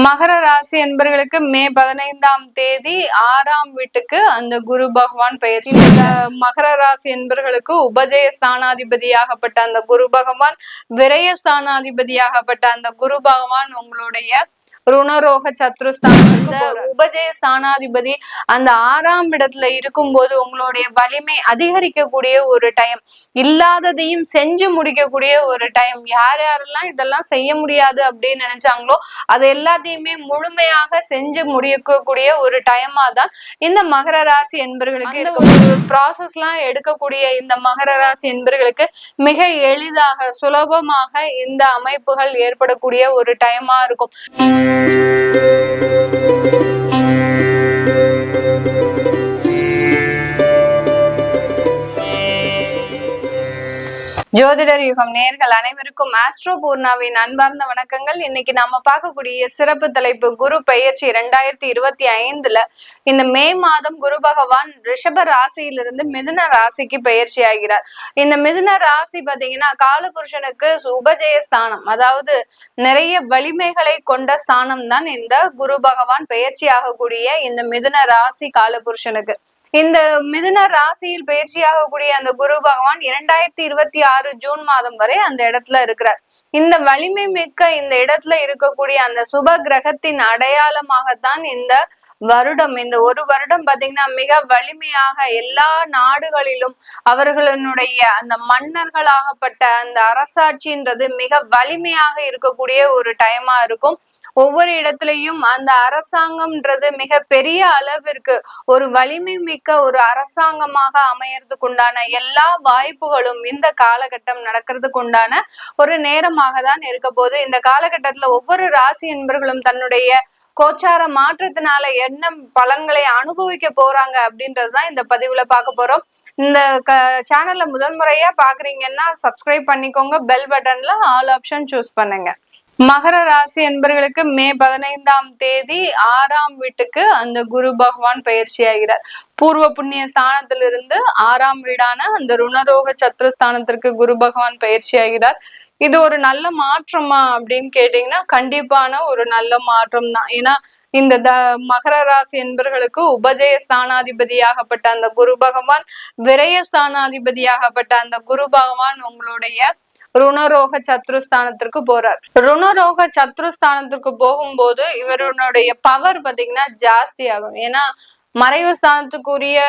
மகர ராசி என்பர்களுக்கு மே பதினைந்தாம் தேதி ஆறாம் வீட்டுக்கு அந்த குரு பகவான் பயிற்சி இந்த மகர ராசி என்பர்களுக்கு உபஜய ஸ்தானாதிபதியாகப்பட்ட அந்த குரு பகவான் விரய ஸ்தானாதிபதியாகப்பட்ட அந்த குரு பகவான் உங்களுடைய ருணரோக சத்ருஸ்தானத்துக்கு உபஜய ஸ்தானாதிபதி அந்த ஆறாம் இடத்துல இருக்கும்போது உங்களுடைய வலிமை அதிகரிக்கக்கூடிய ஒரு டைம் இல்லாததையும் செஞ்சு முடிக்கக்கூடிய ஒரு டைம் யார் யாரெல்லாம் இதெல்லாம் செய்ய முடியாது அப்படின்னு நினைச்சாங்களோ அது எல்லாத்தையுமே முழுமையாக செஞ்சு முடிக்கக்கூடிய ஒரு டைமா தான் இந்த மகர ராசி என்பர்களுக்கு ஒரு ப்ராசஸ் எல்லாம் எடுக்கக்கூடிய இந்த மகர ராசி என்பர்களுக்கு மிக எளிதாக சுலபமாக இந்த அமைப்புகள் ஏற்படக்கூடிய ஒரு டைமா இருக்கும். Música ஜோதிடர் யுகம் நேர்கள் அனைவருக்கும் ஆஸ்ட்ரோ பூர்ணாவின் அன்பார்ந்த வணக்கங்கள். இன்னைக்கு நாம பார்க்கக்கூடிய சிறப்பு தலைப்பு குரு பெயர்ச்சி இரண்டாயிரத்தி இருபத்தி ஐந்துல இந்த மே மாதம் குரு பகவான் ரிஷப ராசியிலிருந்து மிதுன ராசிக்கு பயிற்சி ஆகிறார். இந்த மிதுன ராசி பாத்தீங்கன்னா காலபுருஷனுக்கு உபஜய ஸ்தானம் அதாவது நிறைய வலிமைகளை கொண்ட ஸ்தானம் தான் இந்த குரு பகவான் பயிற்சி ஆகக்கூடிய இந்த மிதுன ராசி காலபுருஷனுக்கு. இந்த மிதுன ராசியில் பயிற்சியாகக்கூடிய அந்த குரு பகவான் இரண்டாயிரத்தி இருபத்தி ஆறு ஜூன் மாதம் வரை அந்த இடத்துல இருக்கிறார். இந்த வலிமை மிக்க இந்த இடத்துல இருக்கக்கூடிய அந்த சுப கிரகத்தின் அடையாளமாகத்தான் இந்த வருடம் இந்த ஒரு வருடம் பாத்தீங்கன்னா மிக வலிமையாக எல்லா நாடுகளிலும் அவர்களுடைய அந்த மன்னர்களாகப்பட்ட அந்த அரசாட்சின்றது மிக வலிமையாக இருக்கக்கூடிய ஒரு டைமா இருக்கும். ஒவ்வொரு இடத்துலயும் அந்த அரசாங்கம்ன்றது மிக பெரிய அளவிற்கு ஒரு வலிமை மிக்க ஒரு அரசாங்கமாக அமையறதுக்கு உண்டான எல்லா வாய்ப்புகளும் இந்த காலகட்டம் நடக்கிறதுக்கு உண்டான ஒரு நேரமாக தான் இருக்க போது இந்த காலகட்டத்துல ஒவ்வொரு ராசி என்பர்களும் தன்னுடைய கோச்சார மாற்றத்தினால என்ன பலன்களை அனுபவிக்க போறாங்க அப்படின்றதுதான் இந்த பதிவுல பார்க்க போறோம். இந்த க சேனல்ல முதல் முறையா பாக்குறீங்கன்னா சப்ஸ்கிரைப் பண்ணிக்கோங்க பெல் பட்டன்ல ஆல் ஆப்ஷன் சூஸ் பண்ணுங்க. மகர ராசி என்பர்களுக்கு மே பதினைந்தாம் தேதி ஆறாம் வீட்டுக்கு அந்த குரு பகவான் பயிற்சி ஆகிறார். பூர்வ புண்ணிய ஸ்தானத்திலிருந்து ஆறாம் வீடான அந்த ருணரோக சத்ருஸ்தானத்திற்கு குரு பகவான் பயிற்சி ஆகிறார். இது ஒரு நல்ல மாற்றமா அப்படின்னு கேட்டீங்கன்னா கண்டிப்பான ஒரு நல்ல மாற்றம் தான். ஏன்னா இந்த த மகர ராசி என்பர்களுக்கு உபஜய ஸ்தானாதிபதியாகப்பட்ட அந்த குரு பகவான் விரய ஸ்தானாதிபதியாகப்பட்ட அந்த குரு பகவான் உங்களுடைய ருணரோக சத்ருஸ்தானத்திற்கு போறார். ருணரோக சத்ருஸ்தானத்திற்கு போகும்போது இவருடைய பவர் பாத்தீங்கன்னா ஜாஸ்தி ஆகும் ஏன்னா மறைவு ஸ்தானத்துக்குரிய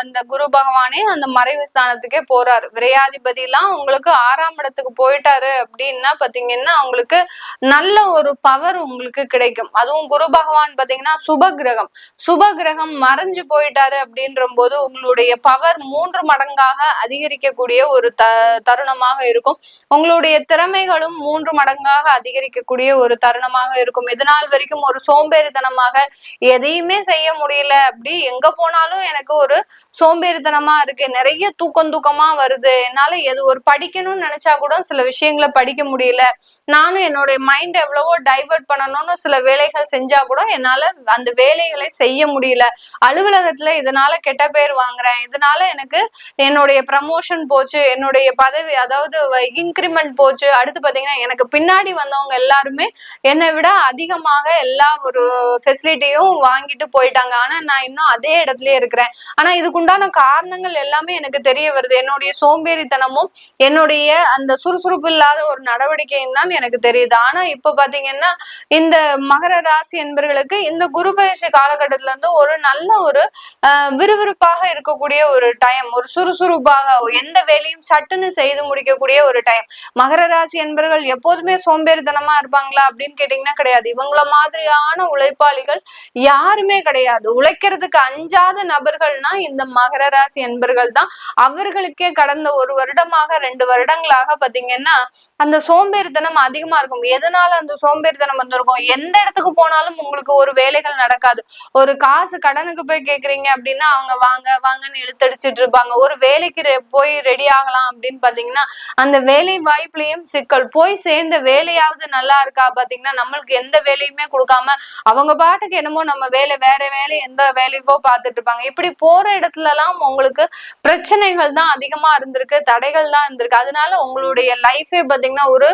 அந்த குரு பகவானே அந்த மறைவு ஸ்தானத்துக்கே போறாரு. விரையாதிபதி எல்லாம் உங்களுக்கு ஆறாம் இடத்துக்கு போயிட்டாரு அப்படின்னா பாத்தீங்கன்னா உங்களுக்கு நல்ல ஒரு பவர் உங்களுக்கு கிடைக்கும். அதுவும் குரு பகவான் பாத்தீங்கன்னா சுப கிரகம் சுப கிரகம் மறைஞ்சு போயிட்டாரு அப்படின்ற போது உங்களுடைய பவர் மூன்று மடங்காக அதிகரிக்கக்கூடிய ஒரு த தருணமாக இருக்கும். உங்களுடைய திறமைகளும் மூன்று மடங்காக அதிகரிக்கக்கூடிய ஒரு தருணமாக இருக்கும். இதனால் வரைக்கும் ஒரு சோம்பேறித்தனமாக எதையுமே செய்ய முடியல அப்படி எங்க போனாலும் எனக்கு ஒரு சோம்பேறித்தனமா இருக்கு. நிறைய தூக்கம் தூக்கமா வருது. என்னால எது ஒரு படிக்கணும்னு நினைச்சா கூட சில விஷயங்களை படிக்க முடியல. நானும் என்னுடைய மைண்ட் எவ்வளவோ டைவர்ட் பண்ணணும்னு சில வேலைகள் செஞ்சா கூட என்னால அந்த வேலைகளை செய்ய முடியல. அலுவலகத்துல இதனால கெட்ட பேர் வாங்குறேன். இதனால எனக்கு என்னுடைய ப்ரமோஷன் போச்சு. என்னுடைய பதவி அதாவது இன்க்ரிமெண்ட் போச்சு. அடுத்து பாத்தீங்கன்னா எனக்கு பின்னாடி வந்தவங்க எல்லாருமே என்னை விட அதிகமாக எல்லா ஒரு ஃபெசிலிட்டியும் வாங்கிட்டு போயிட்டாங்க. ஆனா நான் இன்னும் அதே இடத்துலயே இருக்கிறேன். ஆனா இதுக்குண்டான காரணங்கள் எல்லாமே எனக்கு தெரிய வருது. என்னுடைய சோம்பேறித்தனமும் என்னுடைய அந்த சுறுசுறுப்பு இல்லாத ஒரு நடவடிக்கையும் தான் எனக்கு தெரியுது. ஆனா இப்ப பாத்தீங்கன்னா இந்த மகர ராசி என்பவர்களுக்கு இந்த குரு பயிற்சி காலகட்டத்துல இருந்து ஒரு நல்ல ஒரு விறுவிறுப்பாக இருக்கக்கூடிய ஒரு டைம் ஒரு சுறுசுறுப்பாக எந்த வேலையும் சட்டுன்னு செய்து முடிக்கக்கூடிய ஒரு டைம் மகர ராசி என்பர்கள் எப்போதுமே சோம்பேறித்தனமா இருப்பாங்களா அப்படின்னு கேட்டீங்கன்னா கிடையாது. இவங்கள மாதிரியான உழைப்பாளிகள் யாருமே கிடையாது. உழைக்கிறது செய்யறதுக்கு அஞ்சாத நபர்கள்னா இந்த மகர ராசி என்பர்கள் தான். அவர்களுக்கே கடந்த ஒரு வருடமாக ரெண்டு வருடங்களாக பாத்தீங்கன்னா அந்த சோம்பேறித்தனம் அதிகமா இருக்கும். எதனால அந்த சோம்பேறித்தனம் வந்திருக்கும்? எந்த இடத்துக்கு போனாலும் உங்களுக்கு ஒரு வேலைகள் நடக்காது. ஒரு காசு கடனுக்கு போய் கேக்குறீங்க அப்படின்னா அவங்க வாங்க வாங்கன்னு இழுத்தடிச்சிட்டு இருப்பாங்க. ஒரு வேலைக்கு போய் ரெடி ஆகலாம் அப்படின்னு பாத்தீங்கன்னா அந்த வேலை வாய்ப்புலயும் சிக்கல். போய் சேர்ந்த வேலையாவது நல்லா இருக்கா பாத்தீங்கன்னா நம்மளுக்கு எந்த வேலையுமே கொடுக்காம அவங்க பாட்டுக்கு என்னமோ நம்ம வேலை வேற வேலை எந்த வேலை வேலையோ பார்த்துட்டு இருப்பாங்க. இப்படி போற இடத்துல எல்லாம் உங்களுக்கு பிரச்சனைகள் தான் அதிகமா இருந்திருக்கு தடைகள் தான் இருந்திருக்கு. அதனால உங்களுடைய லைஃபே பாத்தீங்கன்னா ஒரு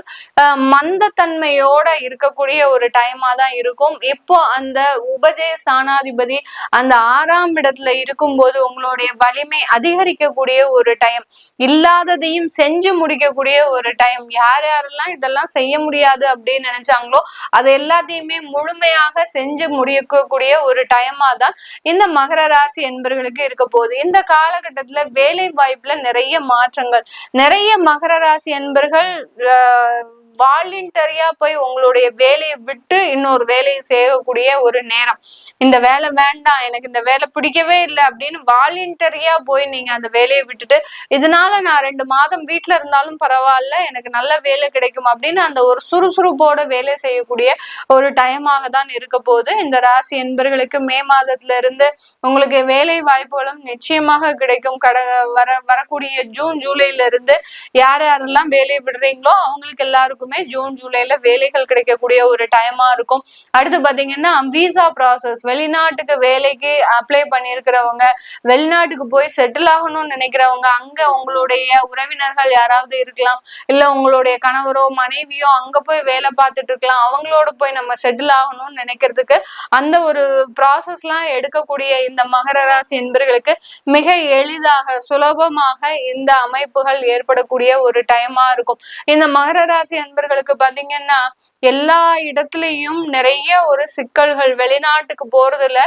மந்தத்தன்மையோட இருக்கக்கூடிய ஒரு டைமா தான் இருக்கும். இப்போ அந்த உபஜய ஸ்தானாதிபதி அந்த ஆறாம் இடத்துல இருக்கும்போது உங்களுடைய வலிமை அதிகரிக்கக்கூடிய ஒரு டைம் இல்லாததையும் செஞ்சு முடிக்கக்கூடிய ஒரு டைம் யார் யாரெல்லாம் இதெல்லாம் செய்ய முடியாது அப்படின்னு நினைச்சாங்களோ அது எல்லாத்தையுமே முழுமையாக செஞ்சு முடிக்கக்கூடிய ஒரு டைமா தான் இந்த மகர ராசி என்பர்களுக்கு இருக்க போகுது. இந்த காலகட்டத்துல வேலை வாய்ப்புல நிறைய மாற்றங்கள். நிறைய மகர ராசி என்பர்கள் வாலண்டரியா போய் உங்களுடைய வேலையை விட்டு இன்னொரு வேலையை செய்யக்கூடிய ஒரு நேரம். இந்த வேலை வேண்டாம் எனக்கு இந்த வேலை பிடிக்கவே இல்லை அப்படின்னு வாலண்டரியா போய் நீங்க அந்த வேலையை விட்டுட்டு இதனால நான் ரெண்டு மாதம் வீட்டுல இருந்தாலும் பரவாயில்ல எனக்கு நல்ல வேலை கிடைக்கும் அப்படின்னு அந்த ஒரு சுறுசுறுப்போட வேலை செய்யக்கூடிய ஒரு டைமாக தான் இருக்க போது இந்த ராசி என்பர்களுக்கு மே மாதத்துல இருந்து உங்களுக்கு வேலை வாய்ப்புகளும் நிச்சயமாக கிடைக்கும். கட வர வரக்கூடிய ஜூன் ஜூலைல இருந்து யார் யாரெல்லாம் வேலையை விடுறீங்களோ அவங்களுக்கு எல்லாருக்குமே ஜூன் ஜூலைல வேலைகள் கிடைக்கக்கூடிய ஒரு டைமா இருக்கும். அடுத்து பாத்தீங்கன்னா விசா ப்ராசஸ் வெளிநாட்டுக்கு வேலைக்கு அப்ளை பண்ணிருக்கிறவங்க வெளிநாட்டுக்கு போய் செட்டில் ஆகணும்னு நினைக்கிறவங்க அங்க உங்களுடைய உறவினர்கள் யாராவது இருக்கலாம். இல்ல உங்களுடைய கணவரோ மனைவியோ அங்க போய் வேலை பார்த்துட்டு இருக்கலாம். அவங்களோட போய் நம்ம செட்டில் ஆகணும்னு நினைக்கிறதுக்கு அந்த ஒரு ப்ராசஸ் எல்லாம் எடுக்கக்கூடிய இந்த மகர ராசி என்பர்களுக்கு மிக எளிதாக சுலபமாக இந்த அமைப்புகள் ஏற்படக்கூடிய ஒரு டைமா இருக்கும். இந்த மகர ராசி நண்பர்களுக்கு பாத்தீங்கன்னா எல்லா இடத்துலயும் நிறைய ஒரு சிக்கல்கள். வெளிநாட்டுக்கு போறதுல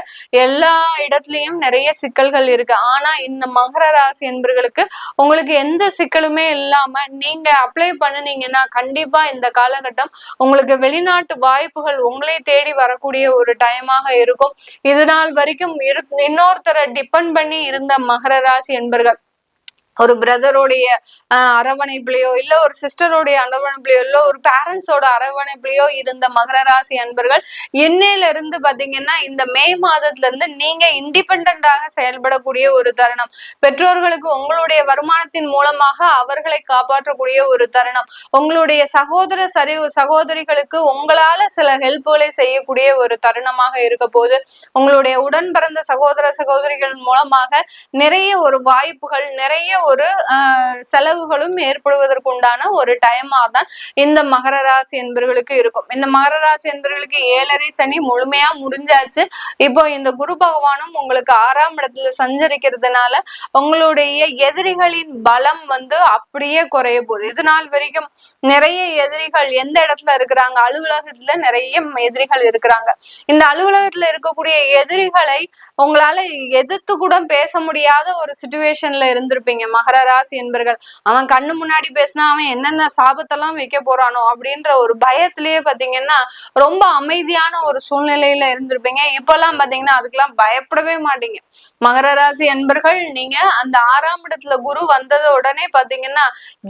எல்லா இடத்துலயும் நிறைய சிக்கல்கள் இருக்கு. ஆனா இந்த மகர ராசி என்பர்களுக்கு உங்களுக்கு எந்த சிக்கலுமே இல்லாம நீங்க அப்ளை பண்ணுனீங்கன்னா கண்டிப்பா இந்த காலகட்டம் உங்களுக்கு வெளிநாட்டு வாய்ப்புகள் உங்களே தேடி வரக்கூடிய ஒரு டைமாக இருக்கும். இது நாள் வரைக்கும் இரு இன்னொருத்தரை டிபெண்ட் பண்ணி இருந்த மகர ராசி என்பர்கள். ஒரு பிரதருடைய அரவணைப்புலையோ இல்ல ஒரு சிஸ்டருடைய அரவணைப்புலையோ இல்ல ஒரு பேரண்ட்ஸோட அரவணைப்புலையோ இருந்த மகர ராசி அன்பர்கள் இன்னையில இருந்து பாத்தீங்கன்னா இந்த மே மாதத்துல இருந்து நீங்க இண்டிபெண்டாக செயல்படக்கூடிய ஒரு தருணம். பெற்றோர்களுக்கு உங்களுடைய வருமானத்தின் மூலமாக அவர்களை காப்பாற்றக்கூடிய ஒரு தருணம். உங்களுடைய சகோதர சரி சகோதரிகளுக்கு உங்களால சில ஹெல்ப்புகளை செய்யக்கூடிய ஒரு தருணமாக இருக்க போது உங்களுடைய உடன் பிறந்த சகோதர சகோதரிகள் மூலமாக நிறைய ஒரு வாய்ப்புகள் நிறைய ஒரு செலவுகளும் ஏற்படுவதற்கு உண்டான ஒரு டைமா தான் இந்த மகர ராசி என்பர்களுக்கு இருக்கும். இந்த மகர ராசி என்பர்களுக்கு ஏழரை சனி முழுமையா முடிஞ்சாச்சு. இப்போ இந்த குரு பகவானும் உங்களுக்கு ஆறாம் இடத்துல சஞ்சரிக்கிறதுனால உங்களுடைய எதிரிகளின் பலம் வந்து அப்படியே குறைய போகுது. இது நாள் வரைக்கும் நிறைய எதிரிகள் எந்த இடத்துல இருக்கிறாங்க? அலுவலகத்துல நிறைய எதிரிகள் இருக்கிறாங்க. இந்த அலுவலகத்துல இருக்கக்கூடிய எதிரிகளை உங்களால எதிர்த்து கூட பேச முடியாத ஒரு சுச்சுவேஷன்ல இருந்திருப்பீங்க. மகர ராசி என்பர்கள். அவன் கண்ணு முன்னாடி பேசினா அவன் என்னென்ன சாபத்தெல்லாம் வைக்க போறானோ அப்படின்ற ஒரு பயத்திலேயே பாத்தீங்கன்னா ரொம்ப அமைதியான ஒரு சூழ்நிலையில இருந்திருப்பீங்க. இப்பெல்லாம் பாத்தீங்கன்னா அதுக்கெல்லாம் பயப்படவே மாட்டீங்க. மகர ராசி என்பர்கள் நீங்க அந்த ஆறாம் இடத்துல குரு வந்தது உடனே பாத்தீங்கன்னா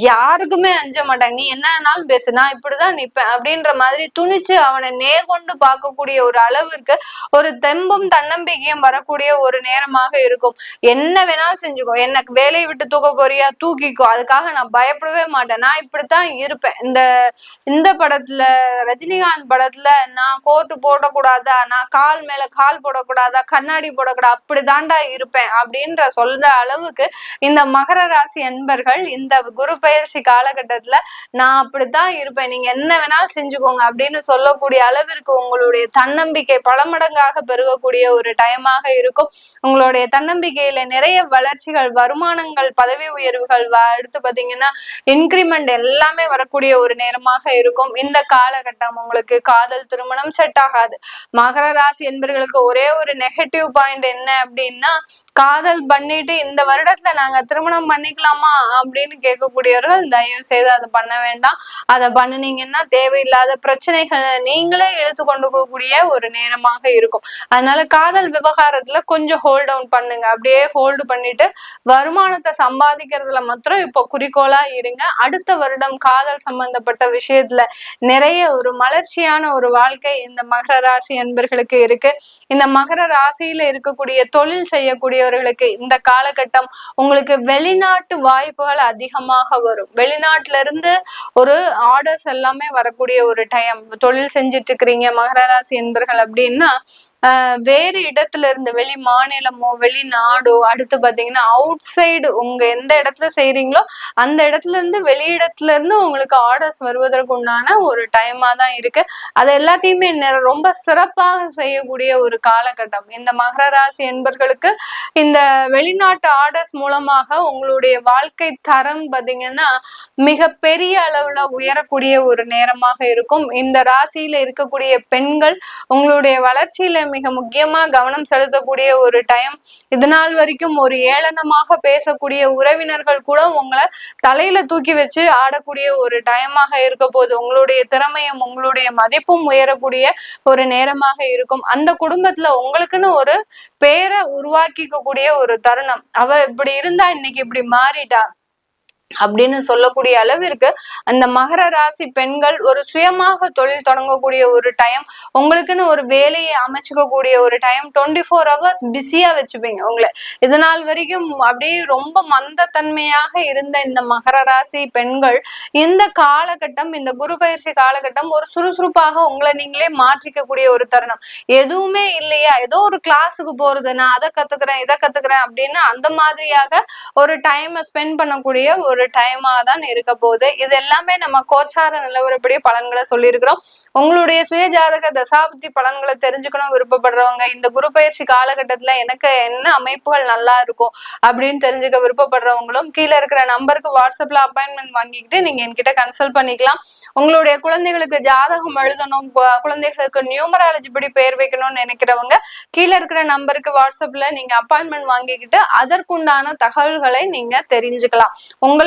யாருக்குமே அஞ்ச மாட்டாங்க. நீ என்னன்னாலும் பேசு நான் இப்படிதான் நிப்பேன் அப்படின்ற மாதிரி துணிச்சு அவனை நேர்கொண்டு பார்க்கக்கூடிய ஒரு அளவிற்கு ஒரு தெம்பும் தன்னம்பிக்கையும் வரக்கூடிய ஒரு நேரமாக இருக்கும். என்ன வேணாலும் செஞ்சுக்கோ. எனக்கு வேலையை விட்டு தூக்க போறியா? தூக்கிக்கோ. அதுக்காக நான் பயப்படவே மாட்டேன். நான் இப்படித்தான் இருப்பேன். இந்த இந்த படத்துல ரஜினிகாந்த் படத்துல நான் கோட்டு போடக்கூடாதா? நான் கால் மேல கால் போடக்கூடாதா? கண்ணாடி போடக்கூடாது? அப்படிதான்டா இருப்பேன் அப்படின்ற சொல்ற அளவுக்கு இந்த மகர ராசி அன்பர்கள் இந்த குரு பயிற்சி காலகட்டத்துல நான் அப்படித்தான் இருப்பேன். நீங்க என்ன வேணாலும் செஞ்சுக்கோங்க அப்படின்னு சொல்லக்கூடிய அளவிற்கு உங்களுடைய தன்னம்பிக்கை பல மடங்காக பெருகக்கூடிய ஒரு டைமாக இருக்கும். உங்களுடைய தன்னம்பிக்கையில நிறைய வளர்ச்சிகள் வருமானங்கள் பதவி உயர்வுகள் அடுத்து பாத்தீங்கன்னா இன்க்ரிமெண்ட் எல்லாமே வரக்கூடிய ஒரு நேரமாக இருக்கும். இந்த காலகட்டம் உங்களுக்கு காதல் திருமணம் செட் ஆகாது. மகர ராசி என்பர்களுக்கு ஒரே ஒரு நெகட்டிவ் பாயிண்ட் என்ன அப்படின்னா காதல் பண்ணிட்டு இந்த வருடத்துல நாங்க திருமணம் பண்ணிக்கலாமா அப்படின்னு கேட்கக்கூடியவர்கள் தயவு செய்து அதை பண்ண வேண்டாம். அதை பண்ணினீங்கன்னா தேவையில்லாத பிரச்சனைகளை நீங்களே எடுத்து கொண்டு போகக்கூடிய ஒரு நேரமாக இருக்கும். அதனால காதல் விவகாரத்துல கொஞ்சம் ஹோல்ட் டவுன் பண்ணுங்க. அப்படியே ஹோல்டு பண்ணிட்டு வருமானத்தை சம்பாதிக்கிறதுல மாத்திரம் இப்போ குறிக்கோளா இருங்க. அடுத்த வருடம் காதல் சம்பந்தப்பட்ட விஷயத்துல நிறைய ஒரு மலர்ச்சியான ஒரு வாழ்க்கை இந்த மகர ராசி என்பர்களுக்கு இருக்கு. இந்த மகர ராசியில இருக்கக்கூடிய தொழில் செய்யக்கூடியவர்களுக்கு இந்த காலகட்டம் உங்களுக்கு வெளிநாட்டு வாய்ப்புகள் அதிகமாக வரும். வெளிநாட்டுல இருந்து ஒரு ஆர்டர்ஸ் எல்லாமே வரக்கூடிய ஒரு டைம் தொழில் செஞ்சிட்டு இருக்கிறீங்க மகர ராசி என்பர்கள் அப்படின்னா வேறு இடத்துல இருந்து வெளி மாநிலமோ வெளிநாடோ அடுத்து பாத்தீங்கன்னா அவுட் சைடு உங்க எந்த இடத்துல செய்யறீங்களோ அந்த இடத்துல இருந்து வெளியிடத்துல இருந்து உங்களுக்கு ஆர்டர்ஸ் வருவதற்கு உண்டான ஒரு டைமா தான் இருக்கு. அது எல்லாத்தையுமே ரொம்ப சிறப்பாக செய்யக்கூடிய ஒரு காலகட்டம். இந்த மகர ராசி என்பர்களுக்கு இந்த வெளிநாட்டு ஆர்டர்ஸ் மூலமாக உங்களுடைய வாழ்க்கை தரம் பாத்தீங்கன்னா மிக பெரிய அளவுல உயரக்கூடிய ஒரு நேரமாக இருக்கும். இந்த ராசியில இருக்கக்கூடிய பெண்கள் உங்களுடைய வளர்ச்சியில மிக முக்கியமா கவனம் செலுத்தக்கூடிய ஒரு டைம் இது நாள் வரைக்கும் ஒரு ஏளனமாக பேசக்கூடிய உறவினர்கள் கூட உங்களை தலையில தூக்கி வச்சு ஆடக்கூடிய ஒரு டைமாக இருக்க போது உங்களுடைய திறமையும் உங்களுடைய மதிப்பும் உயரக்கூடிய ஒரு நேரமாக இருக்கும். அந்த குடும்பத்துல உங்களுக்குன்னு ஒரு பேரை உருவாக்கிக்க கூடிய ஒரு தருணம். அவ இப்படி இருந்தா இன்னைக்கு இப்படி மாறிட்டா? அப்படின்னு சொல்லக்கூடிய அளவிற்கு அந்த மகர ராசி பெண்கள் ஒரு சுயமாக தொழில் தொடங்கக்கூடிய ஒரு டைம் உங்களுக்குன்னு ஒரு வேலையை அமைச்சுக்கக்கூடிய ஒரு டைம் டுவெண்ட்டி ஃபோர் ஹவர்ஸ் பிஸியா வச்சுப்பீங்க உங்களை. இது நாள் வரைக்கும் அப்படியே ரொம்ப மந்தத்தன்மையாக இருந்த இந்த மகர ராசி பெண்கள் இந்த காலகட்டம் இந்த குரு பயிற்சி காலகட்டம் ஒரு சுறுசுறுப்பாக உங்களை நீங்களே மாற்றிக்கக்கூடிய ஒரு தருணம். எதுவுமே இல்லையா? ஏதோ ஒரு கிளாஸுக்கு போறது நான் அதை கத்துக்கிறேன் இதை கத்துக்கிறேன் அப்படின்னு அந்த மாதிரியாக ஒரு டைமை ஸ்பெண்ட் பண்ணக்கூடிய ஒரு டைமா தான் இருக்க போகுது. இது எல்லாமே நம்ம கோச்சார நிலவரப்படி பலன்களை சொல்லியிருக்கிறோம். உங்களுடைய சுய ஜாதக பலன்களை தெரிஞ்சுக்கணும் விருப்பப்படுறவங்க இந்த குரு பயிற்சி காலகட்டத்துல எனக்கு என்ன அமைப்புகள் நல்லா இருக்கும் அப்படின்னு தெரிஞ்சுக்க விருப்பப்படுறவங்களும் கீழே இருக்கிற நம்பருக்கு வாட்ஸ்அப்ல அப்பாயின்மெண்ட் வாங்கிக்கிட்டு நீங்க என்கிட்ட கன்சல்ட் பண்ணிக்கலாம். உங்களுடைய குழந்தைகளுக்கு ஜாதகம் எழுதணும் குழந்தைகளுக்கு நியூமராலஜி படி பெயர் வைக்கணும்னு நினைக்கிறவங்க கீழே இருக்கிற நம்பருக்கு வாட்ஸ்அப்ல நீங்க அப்பாயின்மெண்ட் வாங்கிக்கிட்டு அதற்குண்டான தகவல்களை நீங்க தெரிஞ்சுக்கலாம். உங்களுக்கு